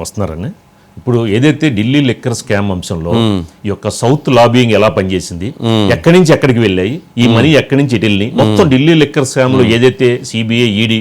వస్తున్నారండి. ఇప్పుడు ఏదైతే ఢిల్లీ లిక్కర్ స్కామ్ అంశంలో ఈ యొక్క సౌత్ లాబింగ్ ఎలా పనిచేసింది ఎక్కడి నుంచి ఎక్కడికి వెళ్ళాయి ఈ మనీ ఎక్కడి నుంచి వెళ్ళి మొత్తం ఢిల్లీ లిక్కర్ స్కామ్లో ఏదైతే సిబిఐ ఈడీ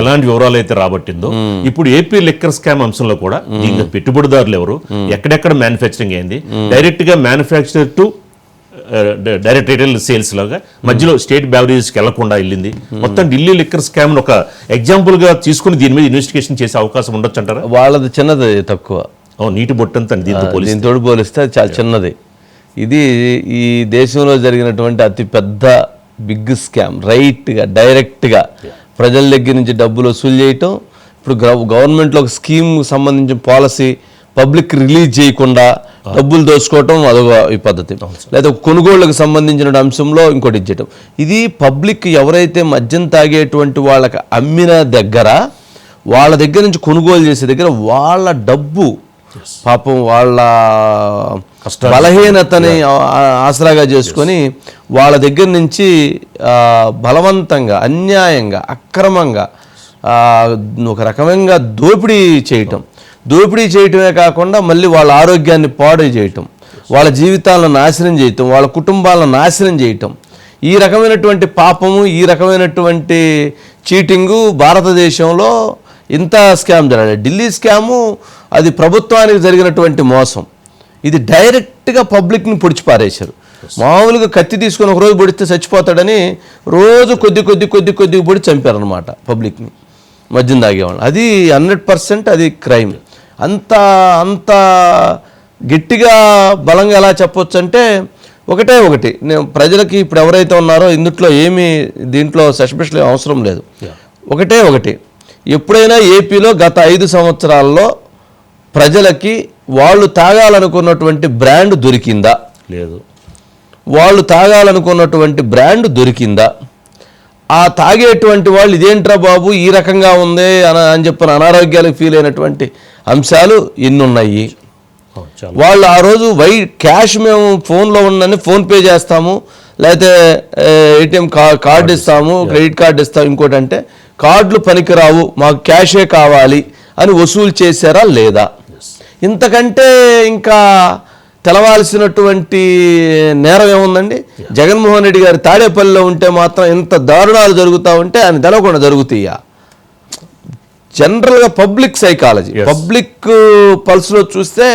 ఎలాంటి వివరాలు అయితే రాబట్టిందో ఇప్పుడు ఏపీ లిక్కర్ స్కామ్ అంశంలో కూడా దీనికి పెట్టుబడిదారులు ఎవరు ఎక్కడెక్కడ మ్యానుఫ్యాక్చరింగ్ అయింది డైరెక్ట్గా manufacture to direct retail sales లాగా మధ్యలో స్టేట్ బ్యావరేజెస్కి వెళ్ళకుండా వెళ్ళింది. మొత్తం ఢిల్లీ లిక్కర్ స్కామ్ ఒక ఎగ్జాంపుల్గా తీసుకుని దీని మీద ఇన్వెస్టిగేషన్ చేసే అవకాశం ఉండొచ్చు అంటారా? వాళ్ళది చిన్నది తక్కువ. నీటి బొట్టంతా దీంతో పోలిస్తే. దీంతో పోలిస్తే చాలా చిన్నది. ఇది ఈ దేశంలో జరిగినటువంటి అతి పెద్ద బిగ్ స్కామ్ రైట్గా డైరెక్ట్గా ప్రజల దగ్గర నుంచి డబ్బులు వసూలు చేయటం ఇప్పుడు గవ- గవర్నమెంట్లో ఒక స్కీమ్ సంబంధించిన పాలసీ పబ్లిక్ రిలీజ్ చేయకుండా డబ్బులు దోచుకోవటం అదొక ఈ పద్ధతి. లేదా కొనుగోళ్ళకు సంబంధించిన అంశంలో ఇంకోటి ఇచ్చేయటం ఇది పబ్లిక్ ఎవరైతే మద్యం తాగేటువంటి వాళ్ళకి అమ్మిన దగ్గర వాళ్ళ దగ్గర నుంచి కొనుగోలు చేసే దగ్గర వాళ్ళ డబ్బు పాపం వాళ్ళ బలహీనతని ఆసరాగా చేసుకొని వాళ్ళ దగ్గర నుంచి బలవంతంగా అన్యాయంగా అక్రమంగా ఒక రకమైన దోపిడీ చేయటం. దోపిడీ చేయటమే కాకుండా మళ్ళీ వాళ్ళ ఆరోగ్యాన్ని పాడు చేయటం వాళ్ళ జీవితాలను నాశనం చేయటం వాళ్ళ కుటుంబాలను నాశనం చేయటం. ఈ రకమైనటువంటి పాపము ఈ రకమైనటువంటి చీటింగు భారతదేశంలో ఇంత స్కామ్ జరగలేదు ఢిల్లీ స్కాము అది ప్రభుత్వానికి జరిగినటువంటి మోసం. ఇది డైరెక్ట్గా పబ్లిక్ని పొడిచిపారేశారు. మామూలుగా కత్తి తీసుకొని ఒక రోజు పొడిస్తే చచ్చిపోతాడని రోజు కొద్ది కొద్ది కొద్ది కొద్ది పొడి చంపారనమాట పబ్లిక్ని. మద్యం తాగేవాళ్ళు. అది హండ్రెడ్ పర్సెంట్ అది క్రైమ్. అంత అంత గట్టిగా బలంగా ఎలా చెప్పొచ్చు అంటే ఒకటే ఒకటి. నేను ప్రజలకి ఇప్పుడు ఎవరైతే ఉన్నారో ఇందుట్లో ఏమీ దీంట్లో సస్పెషల్ అవసరం లేదు. ఒకటే ఒకటి. ఎప్పుడైనా ఏపీలో గత ఐదు సంవత్సరాల్లో ప్రజలకి వాళ్ళు తాగాలనుకున్నటువంటి బ్రాండ్ దొరికిందా? లేదు. వాళ్ళు తాగాలనుకున్నటువంటి బ్రాండ్ దొరికిందా? ఆ తాగేటువంటి వాళ్ళు ఇదేంట్రా బాబు ఈ రకంగా ఉంది అని అని చెప్పిన అనారోగ్యాలకు ఫీల్ అయినటువంటి అంశాలు ఎన్ని ఉన్నాయి ఓ, చాలా. వాళ్ళు ఆ రోజు వై క్యాష్ మేము ఫోన్లో ఉందని ఫోన్ పే చేస్తాము లేకపోతే ఏటీఎం కార్డు ఇస్తాము క్రెడిట్ కార్డు ఇస్తాము ఇంకోటి అంటే కార్డులు పనికిరావు మాకు క్యాషే కావాలి అని వసూలు చేశారా లేదా? ఇంతకంటే ఇంకా తెలవాల్సినటువంటి నేరం ఏముందండి? జగన్మోహన్ రెడ్డి గారి తాడేపల్లిలో ఉంటే మాత్రం ఇంత దారుణాలు జరుగుతూ ఉంటే ఆయన తెలవకుండా జరుగుతాయా? జనరల్గా పబ్లిక్ సైకాలజీ. పబ్లిక్ పల్స్లో చూస్తే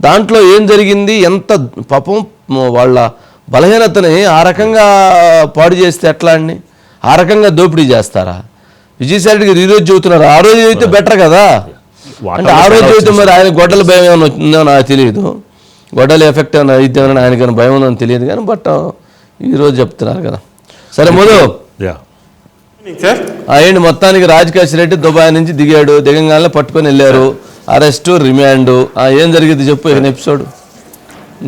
దాంట్లో ఏం జరిగింది? ఎంత పాపం వాళ్ళ బలహీనతని ఆ రకంగా పాడు చేస్తే ఎట్లా అండి? ఆ రకంగా దోపిడీ చేస్తారా? విజయసాయి రెడ్డి గారు ఈరోజు చెబుతున్నారు. ఆ రోజు అయితే బెటర్ కదా? అంటే ఆ రోజు అయితే మరి ఆయన గొడ్డల భయం ఏమైనా వచ్చిందో నాకు తెలియదు. గొడ్డల ఎఫెక్ట్ ఏమైనా అయితే ఆయనకైనా భయం ఉందని తెలియదు కానీ బట్ ఈరోజు చెప్తున్నారు కదా. సరే మొదలు అయ్యండి మొత్తానికి రాజకేష్ రెడ్డి దుబాయ్ నుంచి దిగాడు. దిగంగానే పట్టుకొని వెళ్ళారు. Arrest remand. ఏం జరిగింది చెప్పు ఎపిసోడ్?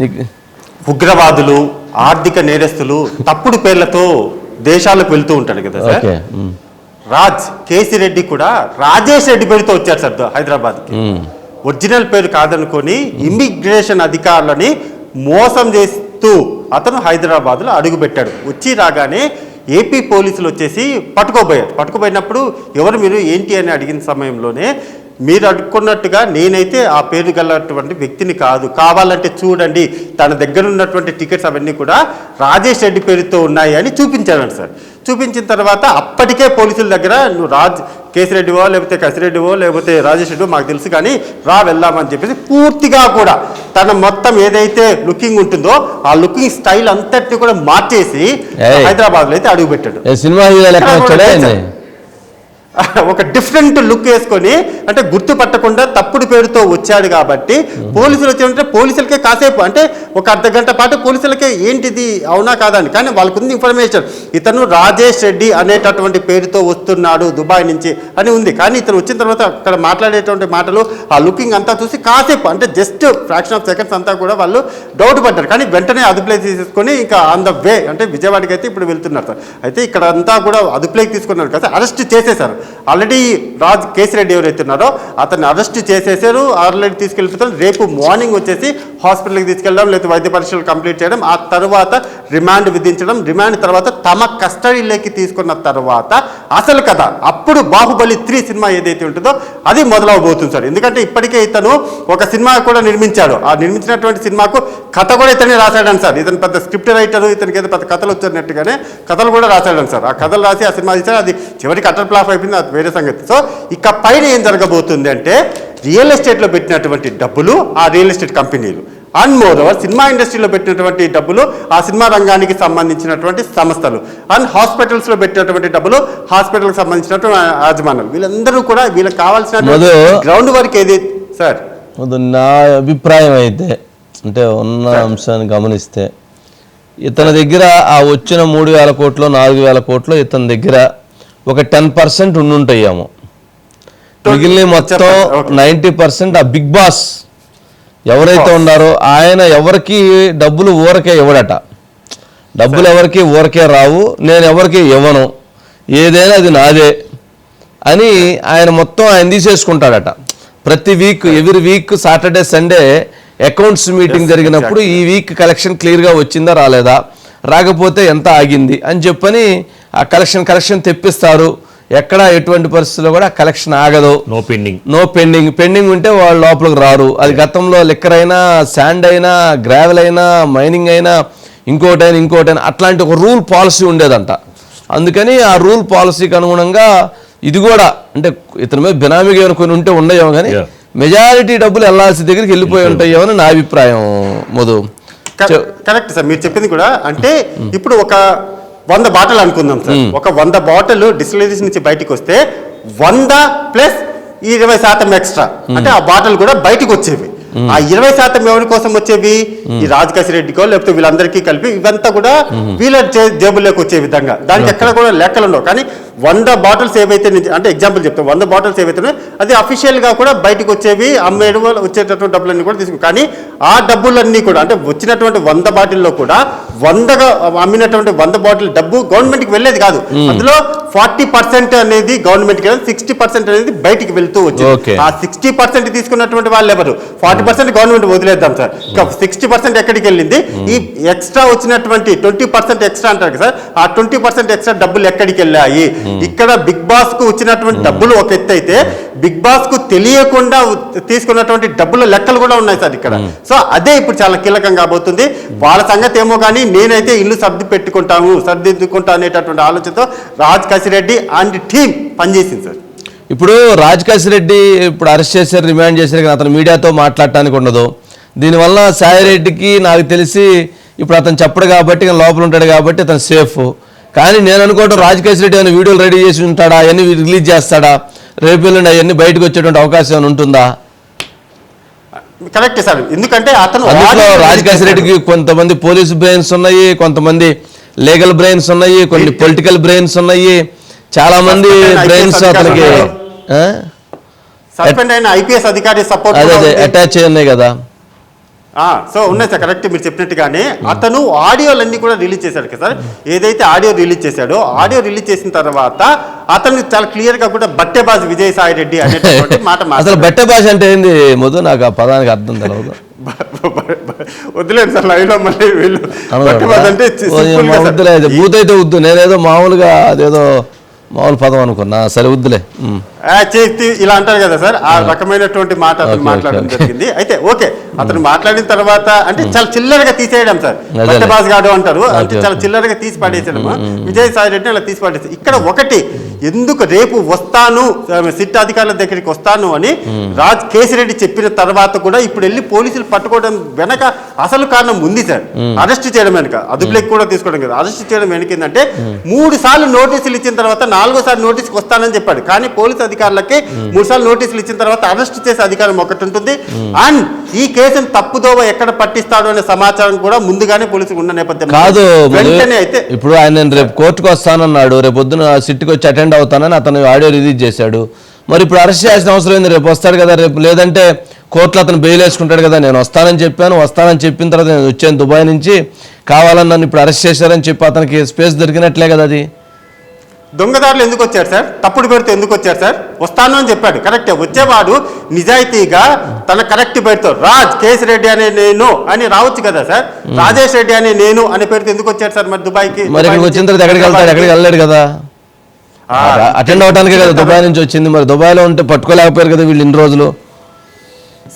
నీకు ఉగ్రవాదులు ఆర్థిక నేరస్తులు తప్పుడు పేర్లతో దేశాలకు వెళ్తూ ఉంటాడు కదా సార్? రాజ్ కేసీ రెడ్డి కూడా రాజేష్ రెడ్డి పేరుతో వచ్చారు సార్ హైదరాబాద్ ఒరిజినల్ పేరు కాదనుకొని ఇమ్మిగ్రేషన్ అధికారులని మోసం చేస్తూ అతను హైదరాబాద్లో అడుగుపెట్టాడు. వచ్చి రాగానే ఏపీ పోలీసులు వచ్చేసి పట్టుకోబోయారు. పట్టుకోబోయినప్పుడు ఎవరు మీరు ఏంటి అని అడిగిన సమయంలోనే మీరు అడుక్కున్నట్టుగా నేనైతే ఆ పేరు గలటువంటి వ్యక్తిని కాదు. కావాలంటే చూడండి తన దగ్గర ఉన్నటువంటి టికెట్స్ అవన్నీ కూడా రాజేష్ రెడ్డి పేరుతో ఉన్నాయి అని చూపించాడు సార్. చూపించిన తర్వాత అప్పటికే పోలీసుల దగ్గర నువ్వు రాజ్ కేసిరెడ్డివో లేకపోతే కసిరెడ్డివో లేకపోతే రాజేష్ రెడ్డివో మాకు తెలుసు కానీ రా వెళ్దామని చెప్పేసి పూర్తిగా కూడా తన మొత్తం ఏదైతే లుకింగ్ ఉంటుందో ఆ లుకింగ్ స్టైల్ అంతటిని కూడా మార్చేసి. హైదరాబాద్లో అయితే అడుగు పెట్టాడు ఏ సినిమా హీరో లెక్క వచ్చాడా ఏంది? ఒక డిఫరెంట్ లుక్ వేసుకొని అంటే గుర్తుపట్టకుండా తప్పుడు పేరుతో వచ్చాడు కాబట్టి పోలీసులు వచ్చారంటే పోలీసులకే కాసేపు అంటే ఒక అర్ధ గంట పాటు పోలీసులకే ఏంటిది అవునా కాదా అని. కానీ వాళ్ళకు ఉంది ఇన్ఫర్మేషన్. ఇతను రాజేష్ రెడ్డి అనేటటువంటి పేరుతో వస్తున్నాడు దుబాయ్ నుంచి అని ఉంది. కానీ ఇతను వచ్చిన తర్వాత అక్కడ మాట్లాడేటువంటి మాటలు ఆ లుకింగ్ అంతా చూసి కాసేపు అంటే జస్ట్ ఫ్రాక్షన్ ఆఫ్ సెకండ్స్ అంతా కూడా వాళ్ళు డౌట్ పడ్డారు. కానీ వెంటనే అదుపులోకి తీసేసుకొని ఇంకా ఆన్ ద వే అంటే విజయవాడకి అయితే ఇప్పుడు వెళ్తున్నారు సార్. అయితే ఇక్కడ అంతా కూడా అదుపులోకి తీసుకున్నారు కదా అరెస్ట్ చేసేశారు. ఆల్రెడీ రాజ్ కేసిరెడ్డి ఎవరైతే ఉన్నారో అతన్ని అరెస్ట్ చేసేసారు. ఆల్రెడీ తీసుకెళ్ళిపోతారు. రేపు మార్నింగ్ వచ్చేసి హాస్పిటల్కి తీసుకెళ్ళడం లేదా వైద్య పరీక్షలు కంప్లీట్ చేయడం. ఆ తర్వాత రిమాండ్ విధించడం. రిమాండ్ తర్వాత తమ కస్టడీలోకి తీసుకున్న తర్వాత అసలు కథ. అప్పుడు బాహుబలి త్రీ సినిమా ఏదైతే ఉంటుందో అది మొదలవబోతుంది సార్. ఎందుకంటే ఇప్పటికే ఇతను ఒక సినిమా కూడా నిర్మించాడు. ఆ నిర్మించినటువంటి సినిమాకు కథ కూడా ఇతనే రాశాడని సార్. ఇతను పెద్ద స్క్రిప్ట్ రైటర్ ఇతనికి ఏదో పెద్ద కథలు వచ్చినట్టుగానే కథలు కూడా రాశాడని సార్. ఆ కథలు రాసి ఆ సినిమా తీశాడు. అది చివరికి అటల్ ఫ్లాప్ అయిపోయింది. అది వేరే సంగతి. సో ఇక పైన ఏం జరగబోతుంది అంటే రియల్ ఎస్టేట్లో పెట్టినటువంటి డబ్బులు ఆ రియల్ ఎస్టేట్ కంపెనీలు. అండ్ మోర్ ఓవర్ సినిమా ఇండస్ట్రీలో పెట్టినటువంటి డబ్బులు ఆ సినిమా రంగానికి సంబంధించినటువంటి సంస్థలు. అండ్ హాస్పిటల్స్లో పెట్టినటువంటి డబ్బులు హాస్పిటల్కి సంబంధించినటువంటి యాజమాన్యాలు వీళ్ళందరూ కూడా వీళ్ళకి కావాల్సిన. గ్రౌండ్ వర్క్ ఏది? సార్ నా అభిప్రాయం అయితే అంటే ఉన్న అంశాన్ని గమనిస్తే ఇతని దగ్గర ఆ వచ్చిన మూడు వేల కోట్లు నాలుగు వేల కోట్లు ఇతని దగ్గర ఒక టెన్ పర్సెంట్ ఉండుంటాయేమో. మిగిలిన మొత్తం. నైంటీ పర్సెంట్ ఆ బిగ్ బాస్ ఎవరైతే ఉన్నారో ఆయన ఎవరికి డబ్బులు ఊరకే ఇవ్వడట. డబ్బులు ఎవరికి ఊరకే రావు నేను ఎవరికి ఇవ్వను ఏదైనా అది నాదే అని ఆయన మొత్తం ఆయన తీసేసుకుంటాడట. ప్రతి week every week Saturday Sunday accounts meeting జరిగినప్పుడు ఈ వీక్ కలెక్షన్ క్లియర్గా వచ్చిందా రాలేదా? రాకపోతే ఎంత ఆగింది అని చెప్పని ఆ కలెక్షన్ కలెక్షన్ తెప్పిస్తారు. ఎక్కడ ఎటువంటి పరిస్థితుల్లో కూడా కలెక్షన్ ఆగదు. No pending no pending pending ఉంటే వాళ్ళు లోపలికి రారు. అది గతంలో లిక్కర్ అయినా శాండ్ అయినా గ్రావెల్ అయినా మైనింగ్ అయినా ఇంకోటైనా ఇంకోటైనా అట్లాంటి ఒక రూల్ పాలసీ ఉండేదంట. అందుకని ఆ రూల్ పాలసీకి అనుగుణంగా ఇది కూడా అంటే ఇతని మీద బినామీగా ఏమైనా కొన్ని ఉంటే ఉండయేమో కానీ. మెజారిటీ డబ్బులు వెళ్ళాల్సిన దగ్గరికి వెళ్ళిపోయి ఉంటాయేమో అని నా అభిప్రాయం మధు. కరెక్ట్ సార్ మీరు చెప్పింది కూడా అంటే ఇప్పుడు ఒక వంద బాటిల్ అనుకుందాం సార్. ఒక వంద బాటిల్ డిస్టిలరీస్ నుంచి బయటికి వస్తే వంద ప్లస్ ఇరవై శాతం ఎక్స్ట్రా. అంటే ఆ బాటిల్ కూడా బయటికి వచ్చేవి. ఆ ఇరవై శాతం ఎవరి కోసం వచ్చేవి? ఈ రాజకేశ్ రెడ్డికో లేకపోతే వీళ్ళందరికీ కలిపి ఇవంతా కూడా వీళ్ళ జేబుల్లోకి వచ్చే విధంగా. దానికి ఎక్కడ కూడా లెక్కలు ఉండవు. కానీ వంద బాటిల్స్ ఏవైతే అంటే ఎగ్జాంపుల్ చెప్తాం వంద బాటిల్స్ ఏవైతే అది అఫీషియల్గా కూడా బయటకు వచ్చేవి అమ్మేయడం వచ్చేటటువంటి డబ్బులన్నీ కూడా తీసుకు కానీ ఆ డబ్బులన్నీ కూడా అంటే వచ్చినటువంటి వంద బాటిల్లో కూడా వందగా అమ్మినటువంటి వంద బాటిల్ డబ్బు గవర్నమెంట్కి వెళ్ళేది కాదు. అందులో ఫార్టీ పర్సెంట్ అనేది గవర్నమెంట్కి సిక్స్టీ పర్సెంట్ అనేది బయటికి వెళ్తూ. వచ్చింది. ఆ సిక్స్టీ పర్సెంట్ తీసుకున్నటువంటి వాళ్ళు ఎవరు? ఫార్టీ పర్సెంట్ గవర్నమెంట్ వదిలేద్దాం సార్. సిక్స్టీ పర్సెంట్ ఎక్కడికి వెళ్ళింది? ఈ ఎక్స్ట్రా వచ్చినటువంటి ట్వంటీ పర్సెంట్ ఎక్స్ట్రా అంటారు కదా సార్ ఆ ట్వంటీ పర్సెంట్ ఎక్స్ట్రా డబ్బులు ఎక్కడికి వెళ్ళాయి? ఇక్కడ బిగ్ బాస్కు వచ్చినటువంటి డబ్బులు ఒక ఎత్తు అయితే బిగ్ బాస్కు తెలియకుండా తీసుకున్నటువంటి డబ్బుల లెక్కలు కూడా ఉన్నాయి సార్ ఇక్కడ. సో అదే ఇప్పుడు చాలా కీలకం కాబోతుంది. వాళ్ళ సంగతి ఏమో కానీ నేనైతే ఇల్లు సర్ది పెట్టుకుంటాము సర్దిద్దుకుంటా అనేటటువంటి ఆలోచనతో రాజ్ కసిరెడ్డి అండ్ టీం పనిచేసింది సార్. ఇప్పుడు రాజకాశ్ రెడ్డి ఇప్పుడు అరెస్ట్ చేశారు రిమాండ్ చేశారు కానీ అతను మీడియాతో మాట్లాడటానికి ఉండదు. దీనివల్ల సాయిరెడ్డికి నాకు తెలిసి ఇప్పుడు అతను చెప్పడు కాబట్టి లోపల ఉంటాడు కాబట్టి అతను సేఫ్. కానీ నేను అనుకోవడం రాజకేశ్ రెడ్డి ఏమైనా వీడియోలు రెడీ చేసి ఉంటాడా? అవన్నీ రిలీజ్ చేస్తాడా? రేపు ఎల్లుండి అవన్నీ బయటకు వచ్చేటువంటి అవకాశం ఏమైనా ఉంటుందా? Correct sir. ఎందుకంటే అతను అందులో రాజకేశ్ రెడ్డికి కొంతమంది పోలీస్ బ్రెయిన్స్ ఉన్నాయి కొంతమంది లీగల్ బ్రెయిన్స్ ఉన్నాయి కొన్ని పొలిటికల్ బ్రెయిన్స్ ఉన్నాయి. చాలా మంది అయిన బ్రెయిన్స్ అతనికి? సస్పెండ్ అయిన ఐపీఎస్ అధికారి సపోర్ట్ అటాచ్ అయి ఉన్నాయి కదా. సో ఉన్నాయి సార్ కరెక్ట్ మీరు చెప్పినట్టుగానే. అతను ఆడియోలన్నీ కూడా రిలీజ్ చేశాడు కదా సార్. ఏదైతే ఆడియో రిలీజ్ చేశాడో ఆడియో రిలీజ్ చేసిన తర్వాత అతను చాలా క్లియర్గా కూడా బట్టెబాజ్ విజయసాయి రెడ్డి అనేటటువంటి మాట అసలు మాట్లాడాడు. బట్టె భాష అంటే ఏంది మొదలు నాకు ఆ పదానికి అర్థం తెలియదు వదిలేండి సార్ లైవ్లో మళ్ళీ వీళ్ళు బట్టెబాజ్ అంటే ఓ, simple మా గా సార్. వద్దులే అది బూత్ అయితే వద్దు. నేనేదో మామూలుగా అదేదో మామూలు పదం అనుకున్నా. సరే వద్దులే. చేతి ఇలా అంటారు కదా సార్ ఆ రకమైనటువంటి మాట అతను మాట్లాడడం. జరిగింది. అయితే ఓకే అతను మాట్లాడిన తర్వాత అంటే చాలా చిల్లరగా తీసేయడం సార్. అదేలే. బట్టబాజ్ గాడు అంటారు అంటే చాలా. చిల్లరగా తీసి పడేసడం విజయ్ సాయి రెడ్డిని అలా తీసి పడేసి ఇక్కడ ఒకటి ఎందుకు రేపు వస్తాను సిట్ అధికారుల దగ్గరికి వస్తాను అని రాజ్ కేసిరెడ్డి చెప్పిన తర్వాత కూడా ఇప్పుడు వెళ్ళి పోలీసులు పట్టుకోవడం వెనక అసలు కారణం ఉంది సార్. అరెస్ట్ చేయడం వెనక. అదుపులోకి కూడా తీసుకోవడం కదా. అరెస్ట్ చేయడం వెనక ఏంటంటే మూడు సార్లు నోటీసులు ఇచ్చిన తర్వాత నాలుగోసారి నోటీస్కి వస్తానని చెప్పాడు. కానీ పోలీసు అధికారులకి మూడు సార్లు నోటీసులు ఇచ్చిన తర్వాత అరెస్ట్ చేసే అధికారం ఒకటి ఉంటుంది. అండ్ ఈ కేసును తప్పుదోవ ఎక్కడ పట్టిస్తాడు అనే సమాచారం కూడా ముందుగానే పోలీసులు ఉన్న నేపథ్యంలో కాదు వెంటనే అయితే ఇప్పుడు ఆయన నేను రేపు కోర్టుకు వస్తానన్నాడు. రేపు పొద్దున సిట్కి వచ్చి అటెండ్ అవుతానని అతను ఆడియో రిలీజ్ చేశాడు. మరి ఇప్పుడు అరెస్ట్ చేయాల్సిన అవసరం ఏంది? రేపు వస్తాడు కదా రేపు లేదంటే కోర్టులో అతను బెయిల్ వేసుకుంటాడు కదా. నేను వస్తానని చెప్పాను. వస్తానని చెప్పిన తర్వాత నేను వచ్చాను దుబాయ్ నుంచి. కావాలని నన్ను ఇప్పుడు అరెస్ట్ చేశారని చెప్పి అతనికి స్పేస్ దొరికినట్లే కదా అది. దొంగదారులు ఎందుకు వచ్చారు సార్? తప్పుడు పేరుతో ఎందుకు వచ్చారు సార్? వస్తాను అని చెప్పాడు. కరెక్టే వచ్చేవాడు నిజాయితీగా తన కరెక్ట్ పేరుతో రాజ్ కేసు రెడ్డి అనే నేను అని రావచ్చు కదా సార్? రాజేష్ రెడ్డి అనే నేను అనే పేరుతో ఎందుకు వచ్చారు సార్ మరి దుబాయ్కి? వచ్చిన తర్వాత ఎక్కడికి వెళ్తాడు? ఎక్కడికి వెళ్ళలేడు కదా? అటెండ్ అవడానికే కదా దుబాయ్ నుంచి వచ్చింది. మరి దుబాయ్లో ఉంటే పట్టుకోలేకపోయారు కదా వీళ్ళు ఇన్ని రోజులు?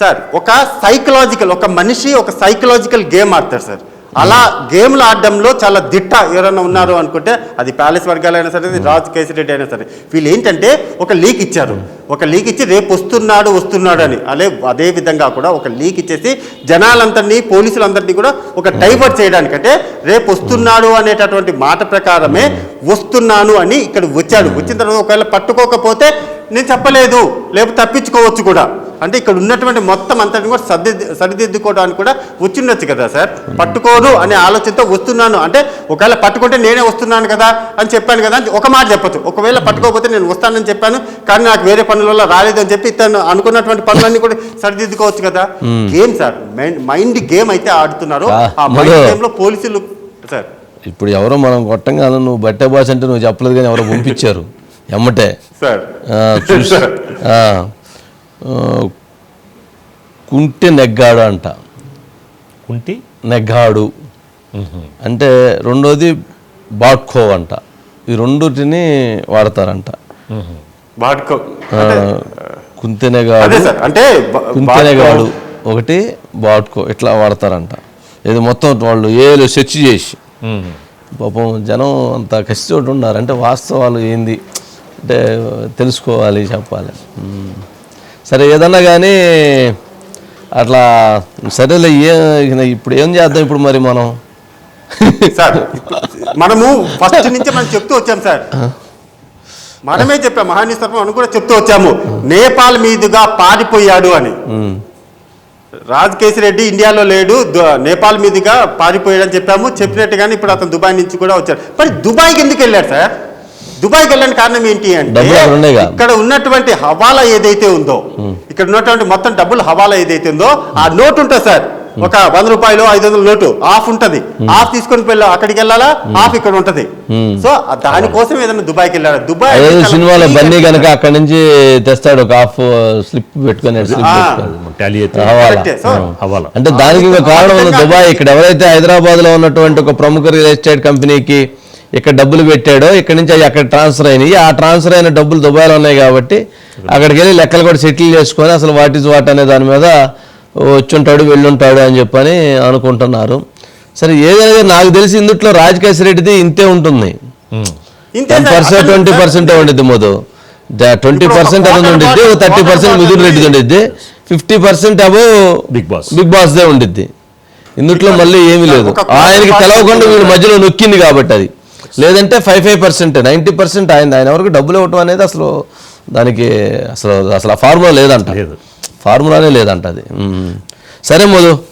సార్ ఒక సైకలాజికల్ ఒక మనిషి ఒక సైకలాజికల్ గేమ్ ఆడతారు సార్. అలా గేమ్లు ఆడడంలో చాలా దిట్ట ఎవరైనా ఉన్నారు అనుకుంటే అది ప్యాలెస్ వర్గాలైనా సరే రాజ్ రాజు కేసిరెడ్డి అయినా సరే వీళ్ళు ఏంటంటే ఒక లీక్ ఇచ్చారు. ఒక లీక్ ఇచ్చి రేపు వస్తున్నాడు వస్తున్నాడు అని అదే అదే విధంగా కూడా ఒక లీక్ ఇచ్చేసి జనాలందరినీ పోలీసులందరినీ కూడా ఒక డైవర్ట్ చేయడానికంటే రేపు వస్తున్నాడు అనేటటువంటి మాట ప్రకారమే వస్తున్నాను అని ఇక్కడ వచ్చాడు. వచ్చిన తర్వాత ఒకవేళ పట్టుకోకపోతే నేను చెప్పలేదు లేకపోతే తప్పించుకోవచ్చు కూడా. అంటే ఇక్కడ ఉన్నటువంటి మొత్తం అంతటిని కూడా సర్ది సరిదిద్దుకోవడానికి కూడా వచ్చిండొచ్చు కదా సార్? పట్టుకోను అనే ఆలోచనతో వస్తున్నాను. అంటే ఒకవేళ పట్టుకుంటే నేనే వస్తున్నాను కదా అని చెప్పాను కదా ఒక మాట చెప్పొచ్చు. ఒకవేళ పట్టుకోకపోతే నేను వస్తానని చెప్పాను కానీ నాకు వేరే పనుల వల్ల రాలేదు అని చెప్పి తను అనుకున్నటువంటి పనులన్నీ కూడా సరిదిద్దుకోవచ్చు కదా? గేమ్ సార్ మైండ్ గేమ్ అయితే ఆడుతున్నారు. ఆ, మైండ్ మధు. గేమ్లో పోలీసులు సార్. ఇప్పుడు ఎవరో మనం కొట్టంగానే నువ్వు బట్టే బాస్ అంటే నువ్వు చెప్పలేదు కానీ ఎవరో పంపించారు. ఎమ్మటే. సార్. కుంటె నెగ్గాడు అంట. కుంటి? నెగ్గాడు. అంటే రెండోది బాట్కో అంట. ఈ రెండుటిని వాడతారంట. ఆ, కుంతెనెగాడు అంటే కుంతెనెగాడు ఒకటి బాట్కో ఇట్లా వాడతారంట. ఇది మొత్తం వాళ్ళు ఏలు సెర్చ్ చేసి. పాపం జనం అంత కసితోటి ఉన్నారు. అంటే వాస్తవాలు ఏంది? అంటే తెలుసుకోవాలి చెప్పాలి. సరే ఏదన్నా కానీ అట్లా సరేలే ఏ ఇప్పుడు ఏం చేద్దాం ఇప్పుడు మరి మనం? సార్ మనము ఫస్ట్ నుంచి మనం చెప్తూ వచ్చాం సార్. మనమే చెప్పాం మహానీ సర్వం అని కూడా చెప్తూ వచ్చాము. నేపాల్ మీదుగా పారిపోయాడు అని. ఉమ్. రాజ్ కేసిరెడ్డి ఇండియాలో లేడు నేపాల్ మీదుగా పారిపోయాడు అని చెప్పాము. చెప్పినట్టుగానే ఇప్పుడు అతను దుబాయ్ నుంచి కూడా వచ్చాడు. మరి దుబాయ్కి ఎందుకు వెళ్ళాడు సార్? దుబాయ్కి వెళ్ళడానికి కారణం ఏంటి అంటే. ఇక్కడ ఉన్నటువంటి హవాలా ఏదైతే ఉందో ఇక్కడ ఉన్నటువంటి మొత్తం డబ్బులు హవాలా ఏదైతే ఉందో ఆ నోట్ ఉంటుంది సార్. ఒక వంద రూపాయలు ఐదు వందల నోటు ఆఫ్ ఉంటది. ఆఫ్ తీసుకొని వెళ్ళా అక్కడికి వెళ్ళాలా? ఆఫ్ ఇక్కడ ఉంటది. సో దానికోసం ఏదైనా దుబాయ్కి వెళ్ళాడు దుబాయ్ సినిమాలో బన్నీ గా- కనుక అక్కడి నుంచి తెస్తాడు ఒక హాఫ్ స్లిప్ పెట్టుకొని అంటే దానికి కారణం దుబాయ్. ఇక్కడ ఎవరైతే హైదరాబాద్లో ఉన్నటువంటి ఒక ప్రముఖ రియల్ ఎస్టేట్ కంపెనీకి ఇక్కడ డబ్బులు పెట్టాడో ఇక్కడ నుంచి అవి అక్కడ ట్రాన్స్ఫర్ అయినాయి. ఆ ట్రాన్స్ఫర్ అయిన డబ్బులు దుబాయ్లో ఉన్నాయి కాబట్టి అక్కడికి వెళ్ళి లెక్కలు కూడా సెటిల్ చేసుకొని అసలు వాట్ ఈజ్ వాట్ అనే దాని మీద వచ్చుంటాడు వెళ్ళుంటాడు అని చెప్పని అనుకుంటున్నారు. సరే ఏదైనా నాకు తెలిసి ఇందుట్లో రాజకేశ్ రెడ్డిది ఇంతే ఉంటుంది. టెన్. పర్సెంట్ ట్వంటీ పర్సెంట్ ఉండిద్ది మోదు. ట్వంటీ పర్సెంట్ quarter ఉండిద్ది థర్టీ పర్సెంట్ మిథున్ రెడ్డిది ఉండిద్ది. ఫిఫ్టీ పర్సెంట్ అబో బిగ్ బాస్ బిగ్ బాస్ దే ఉండిద్ది. ఇందుట్లో మళ్ళీ ఏమీ లేదు. ఆయనకి తెలవకుండా వీళ్ళు మధ్యలో నొక్కింది కాబట్టి అది. లేదంటే five five percent ninety percent ఆయన ఆయన వరకు డబ్బులు ఇవ్వటం అనేది అసలు దానికి అసలు అసలు ఆ ఫార్ములా లేదంట లేదు. ఫార్ములానే లేదంట అది. సరే మోదు